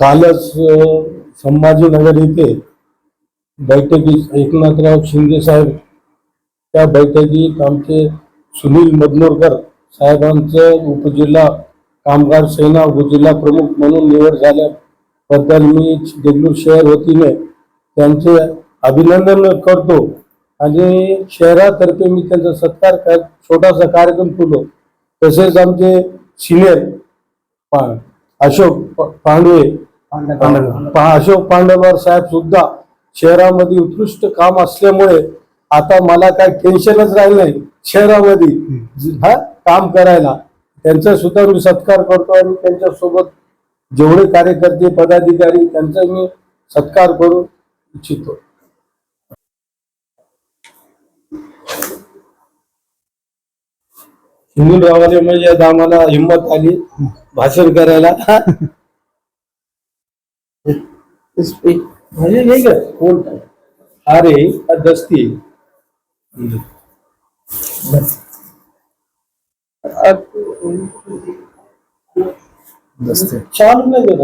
कालच संभाजीनगर येथे बैठकीत एकनाथराव शिंदे साहेब त्या बैठकीत आमचे सुनील मदनोरकर साहेबांचं उपजिल्हा कामगार सेना उपजिल्हा प्रमुख म्हणून निवड झाल्याबद्दल मी देगलूर शहर वतीने त्यांचे अभिनंदन करतो. आणि शहरातर्फे मी त्यांचा सत्कार कर छोटासा कार्यक्रम केलो. तसेच आमचे सिनियर पा- अशोक पांडवे अशोक पांडववार साहेब सुद्धा शहरामध्ये उत्कृष्ट काम असल्यामुळे आता मला काय टेन्शनच राहिलं नाही. शहरामध्ये हा काम करायला. त्यांचा सुद्धा मी सत्कार करतो आणि त्यांच्यासोबत जेवढे कार्यकर्ते पदाधिकारी त्यांचा मी सत्कार करू इच्छितो. रावाले म्हणजे आता आम्हाला हिंमत आली. भाषण करायला. म्हणजे नाही का कोण? अरे दस्ती चालू नाही.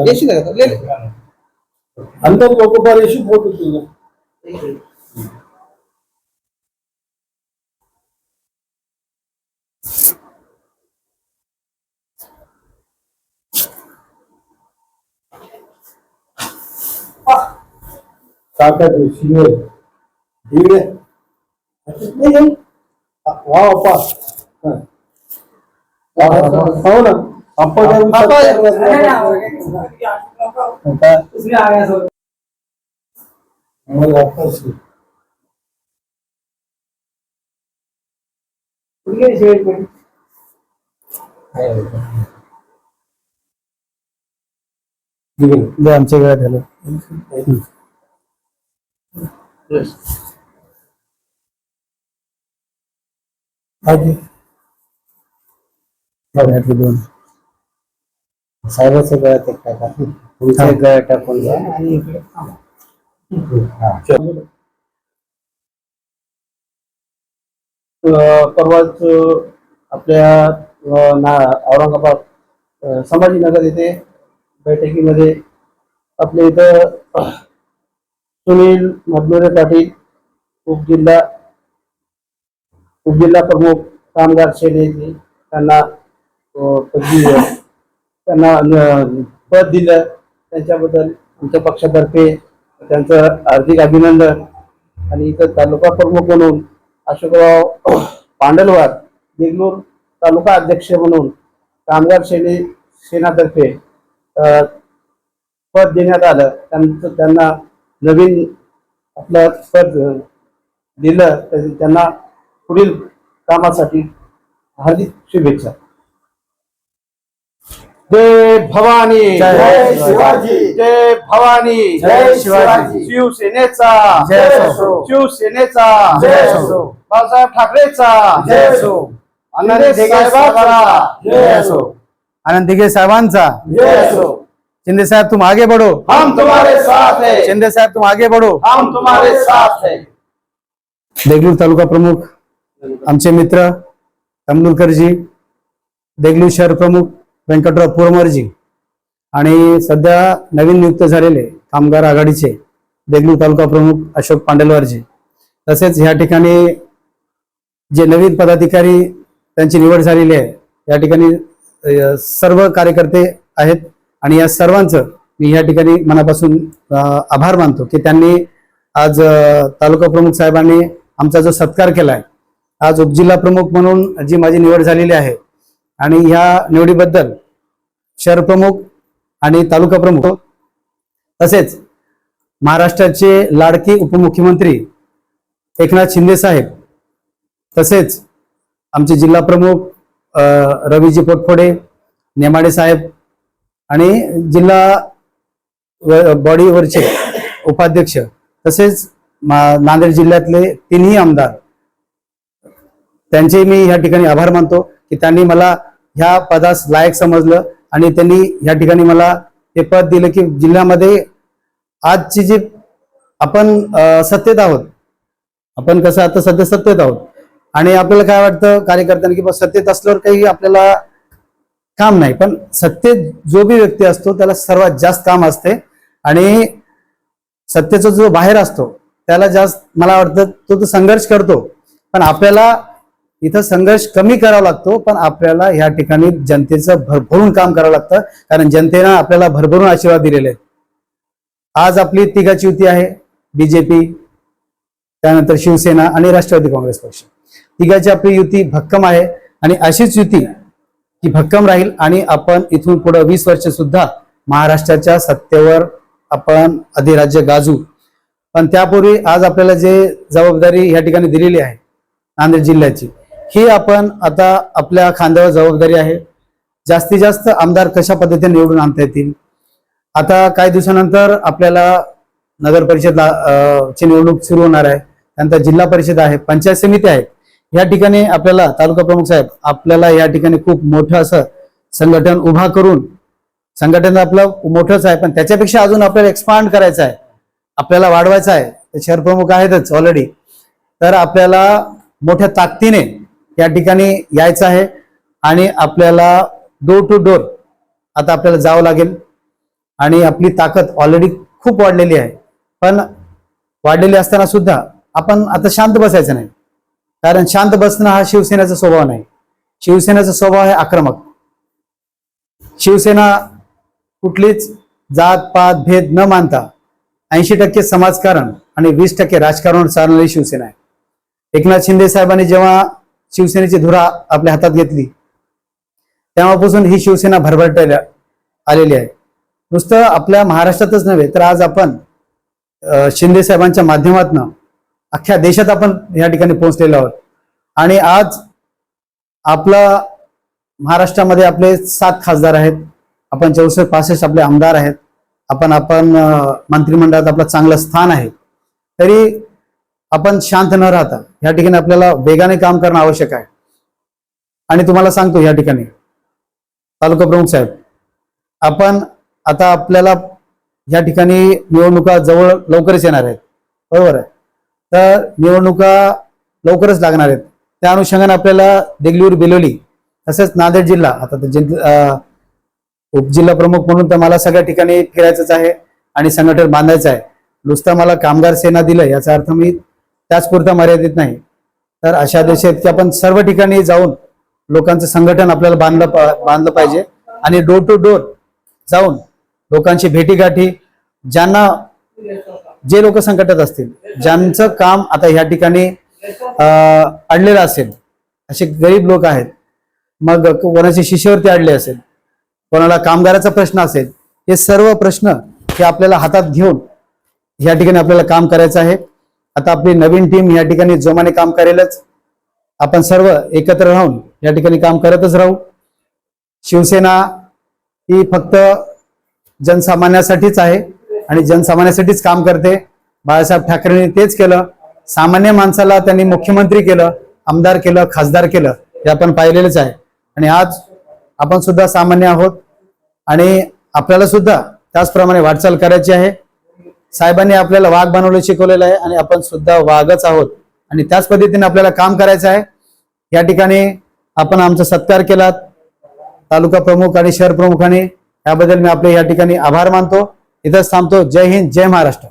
अंदर लोक पर ऐसी फोटो तुझे काका सिनियर ठीक आहे. वा अप्पा हा. हो ना. अप्पा. मग आहे. आमच्या वेळात झालं. आजी. गळ्यातले दोन साहेबाच्या गळ्यात एक टाका तुमच्या हा. गळ्यात टाकून घ्या आणि इकडे चल. अं, परवाच अं, आपल्या अं, ना औरंगाबाद अं, संभाजीनगर येथे बैठकीमध्ये आपल्या इथं सुनील मधनुरे पाटील उपजिल्हा उपजिल्हा प्रमुख कामगार सेनेचे त्यांना पदवी त्यांना पद दिलं. त्यांच्याबद्दल आमच्या पक्षातर्फे त्यांचं हार्दिक अभिनंदन. आणि इथं तालुका प्रमुख म्हणून अशोकराव पांडलवार देगलूर तालुका अध्यक्ष म्हणून कामगार सेने सेनातर्फे पद देण्यात आलं. त्यांचं त्यांना नवीन आपलं पद दिलं तर त्यांना पुढील कामासाठी हार्दिक शुभेच्छा जय भवानी जय शिवाजी. जय भवानी जय शिवाजी. शिवसेनेचा जय. शिवसेनेचा जय. बाळासाहेब ठाकरेचा जय असो. आनंद साहेबाचा जय असो आनंद दिघे साहेबांचा जय असो शिंदे साहेब तुम आगे बढ़ो। हम तुम्हारे साथ है। शिंदे साहेब तुम आगे बढ़ो। हम तुम्हारे साथ है। देगलूर तालुका प्रमुख आमचे मित्र तमनुरकरजी देगलूर शहर प्रमुख व्यंकटराव पुरमरजी आणि सध्या नवीन नियुक्त झालेले कामगार आघाडीचे देगलूर तालुका प्रमुख अशोक पांडलवारजी तसेच ह्या ठिकाणी जे नवीन पदाधिकारी त्यांची निवड झालेली आहे या ठिकाणी सर्व कार्यकर्ते आहेत. आणि या सर्वांचं मी या ठिकाणी मनापासून आभार मानतो की त्यांनी आज तालुका प्रमुख साहेबांनी आमचा जो सत्कार केला आहे आज उपजिल्हा प्रमुख म्हणून जी माझी निवड झालेली आहे आणि ह्या निवडीबद्दल शहर प्रमुख आणि तालुका प्रमुख तसेच महाराष्ट्राचे लाडके उपमुख्यमंत्री एकनाथ शिंदे साहेब तसेच आमचे जिल्हा प्रमुख रवीजी पोटफोडे नेमाडे साहेब आणि जिल्हा बॉडीवरचे उपाध्यक्ष तसेच नांदेड जिल्ह्यातले तिन्ही आमदार. त्यांचे मी या ठिकाणी आभार मानतो की त्यांनी मला ह्या पदास लायक समजलं आणि त्यांनी या ठिकाणी मला हे पद दिलं की जिल्ह्यामध्ये आजची जी आपण सत्तेत आहोत आपण कसं आता सध्या सत्तेत आहोत आणि आपल्याला काय वाटतं कार्यकर्त्यांनी की सत्तेत असल्यावर काही आपल्याला काम नाही पण सत्तेत जो बी व्यक्ती असतो त्याला सर्वात जास्त काम असते. आणि सत्तेचा जो बाहेर असतो त्याला जास्त मला वाटतं तो तो संघर्ष करतो. पण आपल्याला इथं संघर्ष कमी करावा लागतो पण आपल्याला ह्या ठिकाणी जनतेचं भरभरून काम करावं लागतं. कारण जनतेनं आपल्याला भरभरून आशीर्वाद दिलेले आहेत. आज आपली तिघाची युती आहे बीजेपी त्यानंतर शिवसेना आणि राष्ट्रवादी काँग्रेस पक्ष. तिघाची आपली युती भक्कम आहे. आणि अशीच युती ती भक्कम राहील आणि आपण इथून पुढे वीस वर्ष सुद्धा महाराष्ट्राच्या सत्तेवर आपण अधिराज्य गाजू. पण त्यापूर्वी आज आपल्याला जे जबाबदारी या ठिकाणी दिलेली आहे नांदेड जिल्ह्याची ही आपण आता आपल्या खांद्यावर जबाबदारी आहे. जास्तीत जास्त आमदार कशा पद्धतीने निवडून आणता येतील? आता काही दिवसानंतर आपल्याला नगर परिषद ची निवडणूक सुरू होणार आहे. त्यानंतर जिल्हा परिषद आहे पंचायत समिती आहे. या ठिकाणी आपल्याला तालुका प्रमुख साहेब आपल्याला या ठिकाणी खूप मोठं असं संघटन उभा करून संघटन आपलं मोठंच आहे पण त्याच्यापेक्षा अजून आपल्याला एक्सपांड करायचं आहे. आपल्याला वाढवायचं आहे. तर शहर प्रमुख आहेतच ऑलरेडी तर आपल्याला मोठ्या ताकदीने या ठिकाणी यायचं आहे आणि आपल्याला डोर टू डोर आता आपल्याला जावं लागेल. आणि आपली ताकद ऑलरेडी खूप वाढलेली आहे. पण वाढलेली असताना सुद्धा आपण आता शांत बसायचं नाही. कारण शांत बसणं हा शिवसेनेचा स्वभाव नाही. शिवसेनेचा स्वभाव आहे आक्रमक. शिवसेना कुठलीच जात पात भेद न मानता ऐंशी टक्के समाजकारण आणि वीस टक्के राजकारण चालणारी शिवसेना आहे. एकनाथ शिंदे साहेबांनी जेव्हा शिवसेनेची धुरा आपल्या हातात घेतली तेव्हापासून ही शिवसेना भरभरटायला आलेली आहे. नुसतं आपल्या महाराष्ट्रातच नव्हे तर आज आपण शिंदे साहेबांच्या माध्यमातून अख्ख्या देशात आपण या ठिकाणी पोहोचलेलो आहोत. आणि आज आपला महाराष्ट्रामध्ये आपले सात खासदार आहेत. आपण चौसष्ट पासष्ट आपले आमदार आहेत. आपण आपण मंत्रिमंडळात आपलं चांगलं स्थान आहे. तरी आपण शांत न राहता या ठिकाणी आपल्याला वेगाने काम करणं आवश्यक आहे. आणि तुम्हाला सांगतो या ठिकाणी तालुका प्रमुख साहेब आपण आता आपल्याला या ठिकाणी निवडणुका जवळ लवकरच येणार आहेत. बरोबर आहे? तर निवडणुका लवकरच लागणार आहेत. त्या अनुषंगाने आपल्याला देगलूर बिलोली तसंच नांदेड जिल्हा आता तर उपजिल्हा प्रमुख म्हणून तर मला सगळ्या ठिकाणी फिरायचंच आहे आणि संघटन बांधायचं आहे. नुसतं मला कामगार सेना दिलं याचा अर्थ मी त्याचपुरता मर्यादित नाही. तर अशा देश आहेत की आपण सर्व ठिकाणी जाऊन लोकांचं संघटन आपल्याला बांधलं पा- बांधलं पाहिजे आणि डोर टू डोर जाऊन लोकांची भेटीगाठी ज्यांना जे लोक संकटात असतील ज्यांचं काम आता ह्या ठिकाणी अडलेलं असेल असे गरीब लोक आहेत मग कोणाची शिष्यवृत्ती अडली असेल कोणाला कामगाराचा प्रश्न असेल हे सर्व प्रश्न हे आपल्याला हातात घेऊन या ठिकाणी आपल्याला काम करायचं आहे. आता आपली नवीन टीम या ठिकाणी जोमाने काम करेलच. आपण सर्व एकत्र राहून या ठिकाणी काम करतच राहू. शिवसेना ही फक्त जनसामान्यासाठीच आहे. आणि जनसामान्यासाठीच काम करते. बाळासाहेब ठाकरेंनी तेच केलं. सामान्य माणसाला त्यांनी मुख्यमंत्री केलं आमदार केलं खासदार केलं हे आपण पाहिलेलंच आहे. आणि आज आपण सुद्धा सामान्य आहोत. आणि आपल्याला सुद्धा त्याचप्रमाणे वाटचाल करायची आहे. साहेबांनी आपल्याला वाघ बनवलं शिकवलेलं आहे आणि आपण सुद्धा वाघच आहोत. आणि त्याच पद्धतीने आपल्याला काम करायचं आहे. या ठिकाणी आपण आमचा सत्कार केलात. तालुका प्रमुख आणि शहर प्रमुखांनी. याबद्दल मी आपले या ठिकाणी आभार मानतो. इथंच थांबतो जय हिंद जय महाराष्ट्र।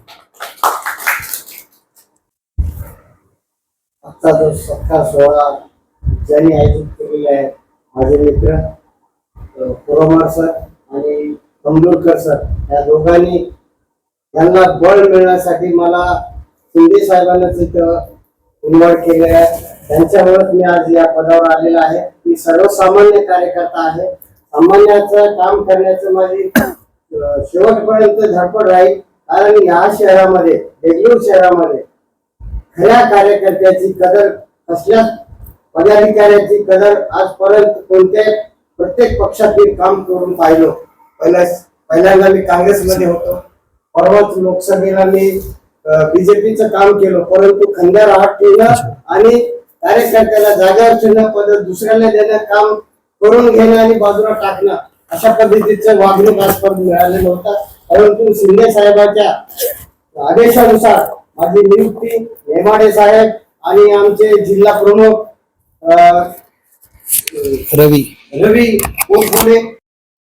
आजचा जो सत्कार सोहळा ज्यांनी आयोजित केलेला आहे माझे मित्र अ, पुरमार सर आणि कमलोरकर सर या दोघांनी यांना बळ मिळण्यासाठी मला शिंदे साहेबांना तिथं इन्व्हॉल्व्ह केलेलं आहे. त्यांच्यामुळेच मी आज या पदावर आलेला आहे. मी सर्वसामान्य कार्यकर्ता आहे. सामान्याचं काम करण्याचं माझी शेवटपर्यंत झटपट राहील. कारण या शहरामध्ये बेंगलोर शहरामध्ये खऱ्या कार्यकर्त्याची कदर असल्या पदाधिकाऱ्याची कदर आजपर्यंत कोणत्या प्रत्येक पक्षातील काम करून पाहिलो? पहिल्या पहिल्यांदा मी काँग्रेसमध्ये होतो. परवाच लोकसभेला मी बीजेपीचं काम केलं. परंतु खंड्यार हात ठेवणं आणि कार्यकर्त्याला जागेवर ठेवणं पद दुसऱ्याला देणं काम करून घेणं आणि बाजूला टाकणं अशा पद्धतीचं वागणूक आजपर्यंत मिळालेलं होतं. परंतु शिंदे साहेबांच्या आदेशानुसार माझी नियुक्ती नेमाडे साहेब आणि आमचे जिल्हा प्रमुख रवी. रवी उर्फ